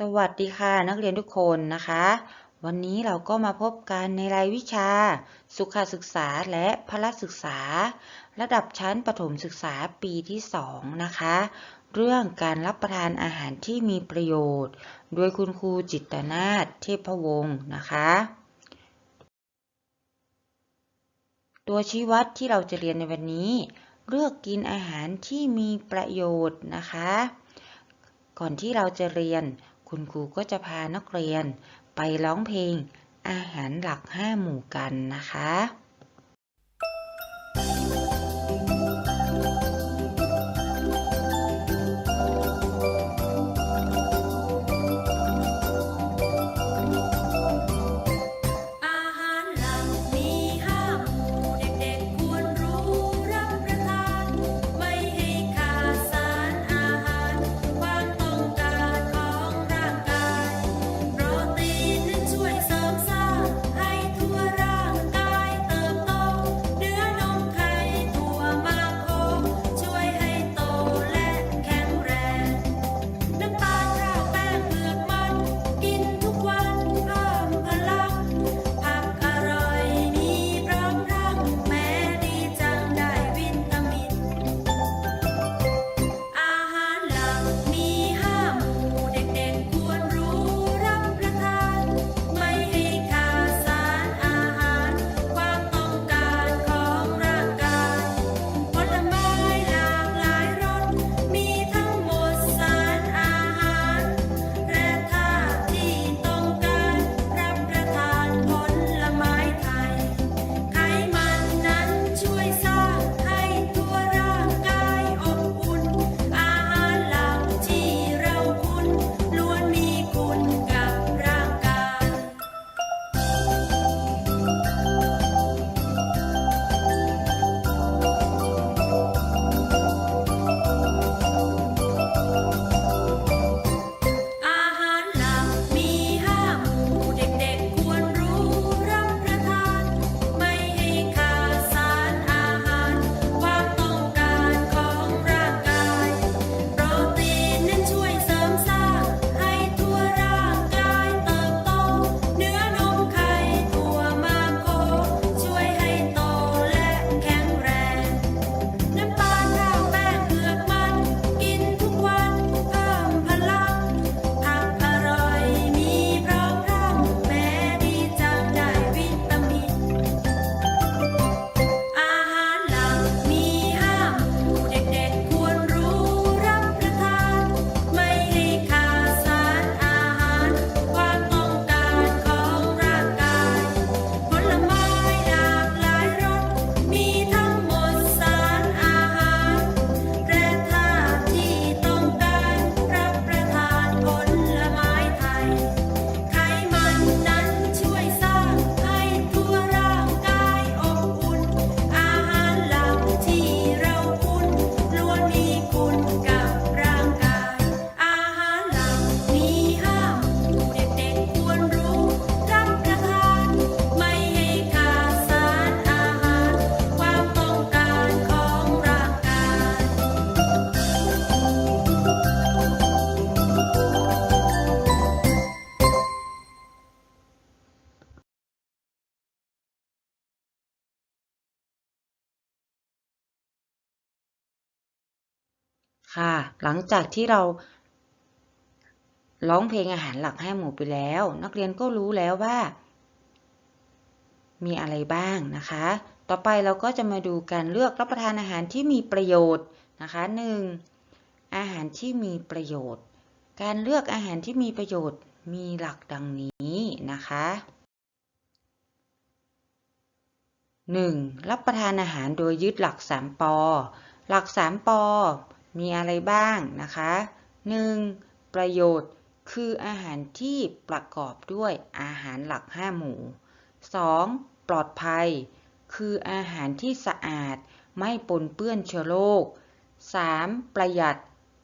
สวัสดีค่ะนักเรียนทุกคนนะคะ วันนี้เราก็มาพบกันในรายวิชา สุขศึกษาและพละศึกษา ระดับชั้นประถมศึกษาปีที่ 2 นะคะ เรื่องการรับประทานอาหารที่มีประโยชน์ โดยคุณครูจิตนาถเทพวงศ์นะคะ ตัวชี้วัดที่เราจะเรียนในวันนี้ เลือกกินอาหารที่มีประโยชน์นะคะก่อนที่เราจะเรียน คุณครูก็จะพานักเรียนไปร้องเพลงอาหารหลักห้าหมู่กันนะคะ ค่ะ หลังจากที่เราร้องเพลงอาหารหลักห้าหมู่ไปแล้ว นักเรียนก็รู้แล้วว่า มีอะไรบ้างนะคะ ต่อไปเราก็จะมาดูการเลือกรับประทานอาหารที่มีประโยชน์นะคะหนึ่งอาหารที่มีประโยชน์ การเลือกอาหารที่มีประโยชน์มีหลักดังนี้นะคะ 1. รับประทานอาหารโดยยึดหลัก 3ปอหลัก 3ปอ มีอะไรบ้างนะคะ 1. ประโยชน์คืออาหารที่ประกอบด้วยอาหารหลัก 5 หมู่ 2. ปลอดภัย คืออาหารที่สะอาดไม่ปนเปื้อนเชื้อโรค 3. ประหยัด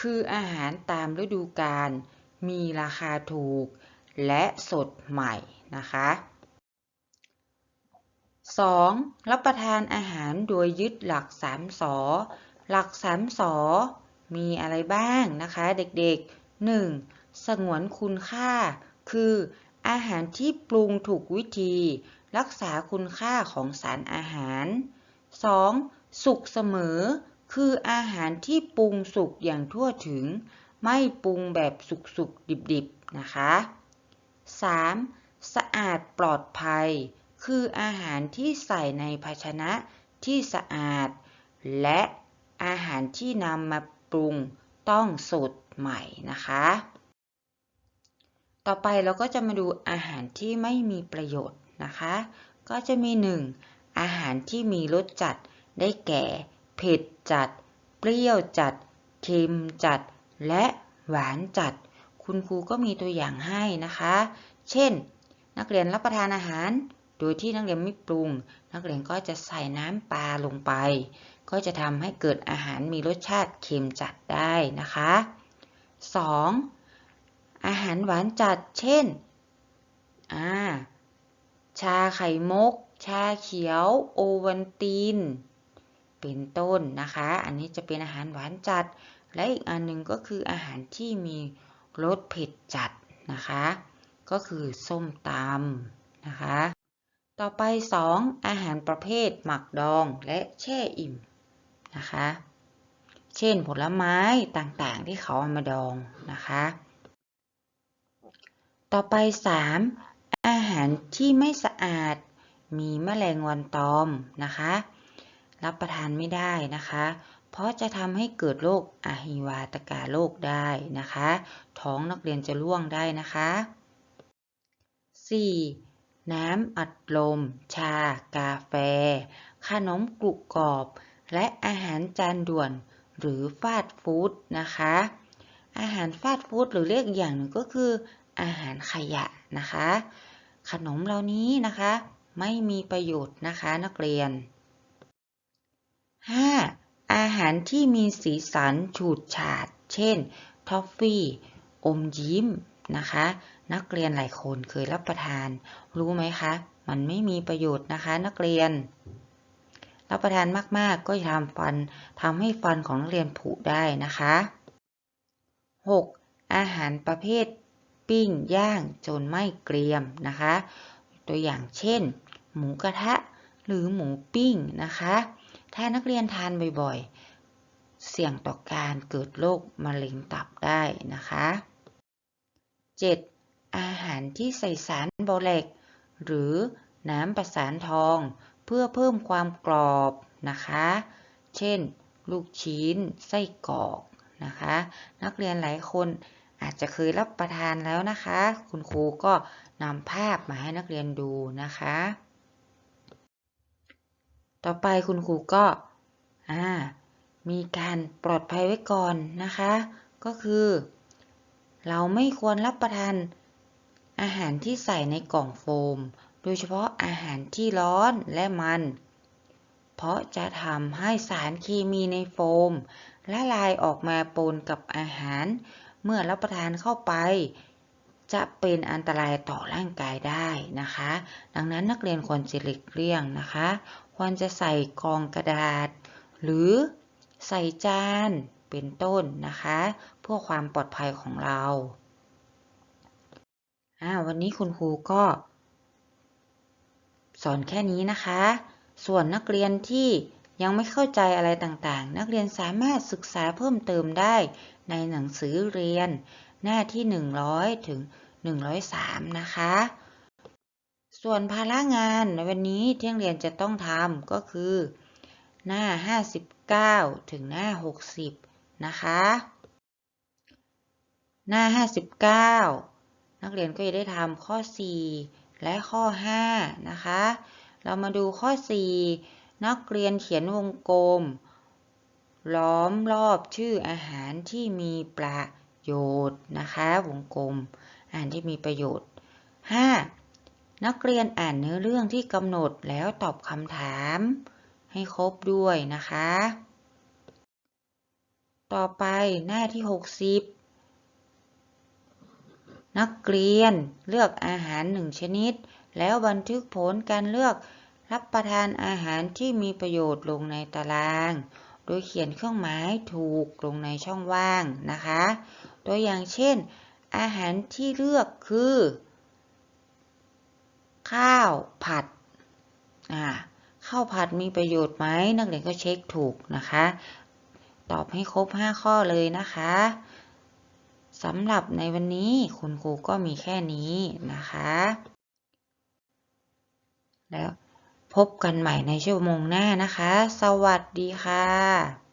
คืออาหารตามฤดูกาล มีราคาถูก และสดใหม่นะคะ 2. รับประทานอาหารโดยยึดหลัก3สอ หลัก3สอมีอะไรบ้างนะคะเด็กๆ 1. สงวนคุณค่า คืออาหารที่ปรุงถูกวิธี รักษาคุณค่าของสารอาหาร 2. สุกเสมอ คืออาหารที่ปรุงสุกอย่างทั่วถึง ไม่ปรุงแบบสุกๆ ดิบๆ นะคะ 3. สะอาดปลอดภัย คืออาหารที่ใส่ในภาชนะที่สะอาด และ อาหารที่นำมาปรุงต้องสดใหม่นะคะ ต่อไปเราก็จะมาดูอาหารที่ไม่มีประโยชน์นะคะ ก็จะมี 1. อาหารที่มีรสจัดได้แก่ เผ็ดจัด เปรี้ยวจัด เค็มจัด และหวานจัด คุณครูก็มีตัวอย่างให้นะคะ เช่น นักเรียนรับประทานอาหาร โดยที่นักเรียนไม่ปรุง นักเรียนก็จะใส่น้ำปลาลงไป ก็จะทำให้เกิดอาหารมีรสชาติเค็มจัดได้นะคะ 2. อาหารหวานจัดเช่นาชาไข่มุก ชาเขียว โอวัลตินเป็นต้นนะคะ อันนี้จะเป็นอาหารหวานจัด และอีกอันหนึ่งก็คืออาหารที่มีรสเผ็ดจัดนะคะ ก็คือส้มตำนะคะ ต่อไป 2. อาหารประเภทหมักดองและแช่อิ่มนะคะ เช่นผลไม้ต่างๆที่เขาเอามาดองนะคะ ต่อไป 3. อาหารที่ไม่สะอาดมีแมลงวันตอมนะคะ รับประทานไม่ได้นะคะ เพราะจะทำให้เกิดโรคอะหิวาตกาโรคได้นะคะ ท้องนักเรียนจะร่วงได้นะคะ 4. น้ำอัดลม ชา กาแฟ ขนมกรุบกรอบ และอาหารจานด่วน หรือฟาสต์ฟู้ดนะคะ อาหารฟาสต์ฟู้ดหรือเรียกอีกอย่างหนึ่งก็คือ อาหารขยะนะคะ ขนมเหล่านี้นะคะ ไม่มีประโยชน์นะคะนักเรียน 5. อาหารที่มีสีสันฉูดฉาด เช่น ทอฟฟี่ อมยิ้ม นะคะ นักเรียนหลายคนเคยรับประทาน รู้ไหมคะ มันไม่มีประโยชน์นะคะ นักเรียน รับประทานมากๆ ก็จะทำฟันทำให้ฟันของนักเรียนผุได้นะคะ 6. อาหารประเภทปิ้งย่างจนไม่เกรียมนะคะ ตัวอย่างเช่น หมูกระทะหรือหมูปิ้งนะคะ ถ้านักเรียนทานบ่อยๆ เสี่ยงต่อการเกิดโรคมะเร็งตับได้นะคะ 7. อาหารที่ใส่สารโบเลกหรือน้ำประสานทอง เพื่อเพิ่มความกรอบนะคะ เช่น ลูกชิ้น ไส้กรอกนะคะ นักเรียนหลายคนอาจจะเคยรับประทานแล้วนะคะ คุณครูก็นำภาพมาให้นักเรียนดูนะคะ ต่อไปคุณครูก็มีการปลอดภัยไว้ก่อนนะคะ ก็คือ เราไม่ควรรับประทานอาหารที่ใส่ในกล่องโฟม โดยเฉพาะอาหารที่ร้อนและมัน เพราะจะทำให้สารเคมีในโฟมละลายออกมาปนกับอาหาร เมื่อรับประทานเข้าไป จะเป็นอันตรายต่อร่างกายได้นะคะ ดังนั้นนักเรียนควรจะหลีกเลี่ยงนะคะ ควรจะใส่กองกระดาษ หรือใส่จานเป็นต้นนะคะ เพื่อความปลอดภัยของเราวันนี้คุณครูก็ สอนแค่นี้นะคะ ส่วนนักเรียนที่ยังไม่เข้าใจอะไรต่างๆ นักเรียนสามารถศึกษาเพิ่มเติมได้ในหนังสือเรียนหน้าที่ 100 ถึง 103 นะคะ ส่วนภาระงานในวันนี้ที่นักเรียนจะต้องทำก็คือ หน้า 59 ถึงหน้า 60 นะคะ หน้า 59 นักเรียนก็จะได้ทำข้อ 4 และข้อ 5 นะคะ เรามาดูข้อ 4 นักเรียนเขียนวงกลม ล้อมรอบชื่ออาหารที่มีประโยชน์นะคะ วงกลม อาหารที่มีประโยชน์ 5. นักเรียนอ่านเนื้อเรื่องที่กำหนดแล้วตอบคำถาม ให้ครบด้วยนะคะ ต่อไปหน้าที่ 60 นักเรียนเลือกอาหารหนึ่งชนิด แล้วบันทึกผลการเลือกรับประทานอาหารที่มีประโยชน์ลงในตาราง โดยเขียนเครื่องหมายถูกลงในช่องว่างนะคะ ตัวอย่างเช่น อาหารที่เลือกคือ ข้าวผัดข้าวผัดมีประโยชน์ไหมนักเรียนก็เช็คถูกนะคะ ตอบให้ครบ 5 ข้อเลยนะคะ สำหรับในวันนี้คุณครูก็มีแค่นี้นะคะ แล้วพบกันใหม่ในชั่วโมงหน้านะคะ สวัสดีค่ะ